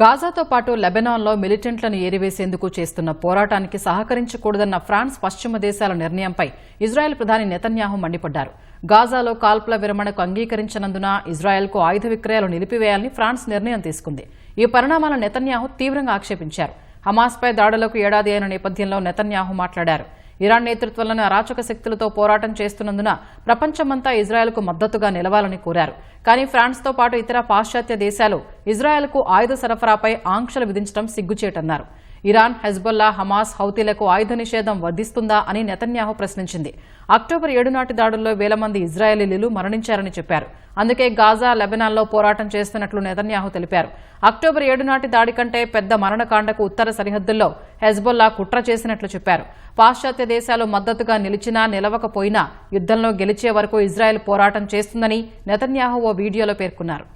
గాజాతో పాటు లెబెనాన్లో మిలిటెంట్లను ఏరివేసేందుకు చేస్తున్న పోరాటానికి సహకరించకూడదన్న ఫ్రాన్స్ పశ్చిమ దేశాల నిర్ణయంపై ఇజ్రాయెల్ ప్రధాని నెతన్యాహు మండిపడ్డారు. గాజాలో కాల్పుల విరమణకు అంగీకరించనందున ఇజ్రాయెల్కు ఆయుధ విక్రయాలు నిలిపివేయాలని ఫ్రాన్స్ నిర్ణయం తీసుకుంది. ఈ పరిణామాలను నెతన్యాహు తీవ్రంగా ఆక్షేపించారు. హమాస్పై దాడులకు ఏడాది అయిన నేపథ్యంలో నెతన్యాహు మాట్లాడారు. ఇరాన్ నేతృత్వంలోని అరాచక శక్తులతో పోరాటం చేస్తున్నందున ప్రపంచమంతా ఇజ్రాయెల్కు మద్దతుగా నిలవాలని కోరారు. కానీ ఫ్రాన్స్తో పాటు ఇతర పాశ్చాత్య దేశాలు ఇజ్రాయెల్కు ఆయుధ సరఫరాపై ఆంక్షలు విధించడం సిగ్గుచేటన్నారు. ఇరాన్ హెజ్బొల్లా హమాస్ హౌతీలకు ఆయుధ నిషేధం వర్ధిస్తుందా అని నెతన్యాహు ప్రశ్నించింది. అక్టోబర్ ఏడు నాటి దాడుల్లో వేల మంది ఇజ్రాయేలీలు మరణించారని చెప్పారు. అందుకే గాజా లెబనాన్లో పోరాటం చేస్తున్నట్లు నెతన్యాహు తెలిపారు. అక్టోబర్ ఏడు నాటి దాడి కంటే పెద్ద మరణకాండకు ఉత్తర సరిహద్దుల్లో హెజ్బొల్లా కుట్ర చేసినట్లు చెప్పారు. పాశ్చాత్య దేశాలు మద్దతుగా నిలిచినా నిలవకపోయినా యుద్దంలో గెలిచే వరకు ఇజ్రాయెల్ పోరాటం చేస్తుందని నెతన్యాహు ఓ వీడియోలో పేర్కొన్నారు.